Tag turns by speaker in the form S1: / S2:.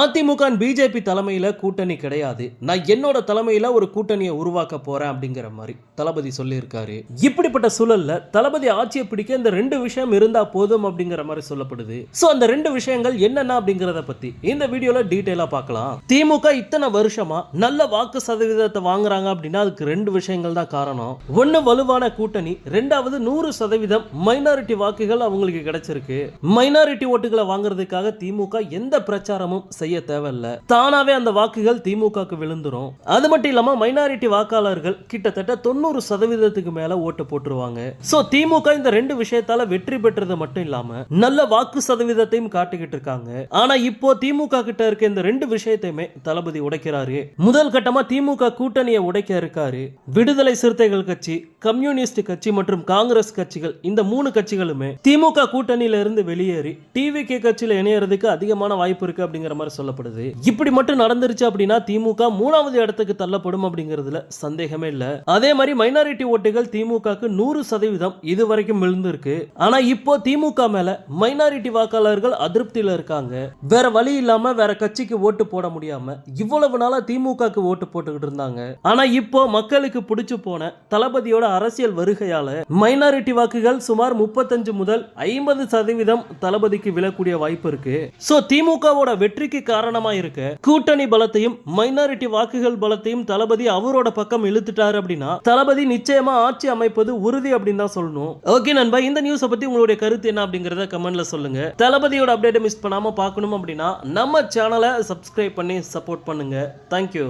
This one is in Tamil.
S1: அதிமுக பிஜேபி தலைமையில கூட்டணி கிடையாது. நான் என்னோட தலைமையில ஒரு கூட்டணியை உருவாக்க போறேன் அப்படிங்கிற மாதிரி தளபதி சொல்லியிருக்காரு. இப்படிப்பட்ட சூழல்ல தளபதி ஆட்சியை பிடிக்க இந்த ரெண்டு விஷயம் இருந்தா போதும் அப்படிங்கிற மாதிரி சொல்லப்படுது. சோ அந்த ரெண்டு விஷயங்கள் என்னென்ன அப்படிங்கறத பத்தி இந்த வீடியோல டீட்டெயிலாக பார்க்கலாம். திமுக இத்தனை வருஷமா நல்ல வாக்கு சதவீதத்தை வாங்குறாங்க அப்படின்னா அதுக்கு ரெண்டு விஷயங்கள் தான் காரணம். ஒன்று வலுவான கூட்டணி ரெண்டாவது நூறு சதவீதம் மைனாரிட்டி வாக்குகள் அவங்களுக்கு கிடைச்சிருக்கு. மைனாரிட்டி ஓட்டுகளை வாங்குறதுக்காக திமுக எந்த பிரச்சாரமும் செய்ய தேவையில்ல. தானாவே அந்த வாக்குகள் திமுகக்கு விழுந்துரும். அது மட்டும் இல்லாம மைனாரிட்டி வாக்காளர்கள் கிட்டத்தட்ட தொண்ணூறு சதவீதத்துக்கு மேல ஓட்டு போட்டுருவாங்க. சோ திமுக இந்த ரெண்டு விஷயத்தால வெற்றி பெற்றது மட்டும் இல்லாம நல்ல வாக்கு சதவீதத்தையும் காட்டிக்கிட்டு இருக்காங்க. ஆனா இப்போ திமுக கிட்ட இருக்க இந்த ரெண்டு விஷயத்தையுமே தளபதி உடைக்கிறாரு. முதல் கட்டமா திமுக கூட்டணியை உடைக்க இருக்காரு. விடுதலை சிறுத்தைகள் கட்சி கம்யூனிஸ்ட் கட்சி மற்றும் காங்கிரஸ் கட்சிகள் இந்த மூணு கட்சிகளுமே திமுக கூட்டணியில இருந்து வெளியேறி டிவி கே கட்சியில இணையறதுக்கு அதிகமான வாய்ப்பு இருக்கு அப்படிங்கிற மாதிரி சொல்லப்படுது. இப்படி மட்டும் நடந்துருச்சு அப்படின்னா திமுக மூணாவது இடத்துக்கு தள்ளப்படும் அப்படிங்கிறதுல சந்தேகமே இல்ல. அதே மாதிரி மைனாரிட்டி ஓட்டுகள் திமுகக்கு நூறு சதவீதம் இது வரைக்கும் விழுந்திருக்கு. ஆனா இப்போ திமுக மேல மைனாரிட்டி வாக்காளர்கள் அதிருப்தியில இருக்காங்க. வேற வழி இல்லாம வேற கட்சிக்கு ஓட்டு போட முடியாம இவ்வளவு நாளா திமுகக்கு ஓட்டு போட்டுக்கிட்டு இருந்தாங்க. ஆனா இப்போ மக்களுக்கு பிடிச்சு போன தளபதியோட அரசியல் வருகையால மைனாரிட்டி வாக்குகள் சுமார் முப்பத்தஞ்சு முதல் ஐம்பது சதவீதம் தளபதிக்கு விழக்கூடிய வாய்ப்பு இருக்கு. சோ திமுகவோட வெற்றி வெற்றிக்கு காரணமா இருக்க கூட்டணி பலத்தையும் மைனாரிட்டி வாக்குகள் பலத்தையும் தளபதி அவரோட பக்கம் இழுத்துட்டாரு அப்படின்னா தளபதி நிச்சயமா ஆட்சி அமைப்பது உறுதி அப்படின்னு தான் சொல்லணும். ஓகே நண்பா இந்த நியூஸை பத்தி உங்களுடைய கருத்து என்ன அப்படிங்கறத கமெண்ட்ல சொல்லுங்க. தளபதியோட அப்டேட்டை மிஸ் பண்ணாம பார்க்கணும் அப்படின்னா நம்ம சேனலை சப்ஸ்கிரைப் பண்ணி சப்போர்ட் பண்ணுங்க. தேங்க்யூ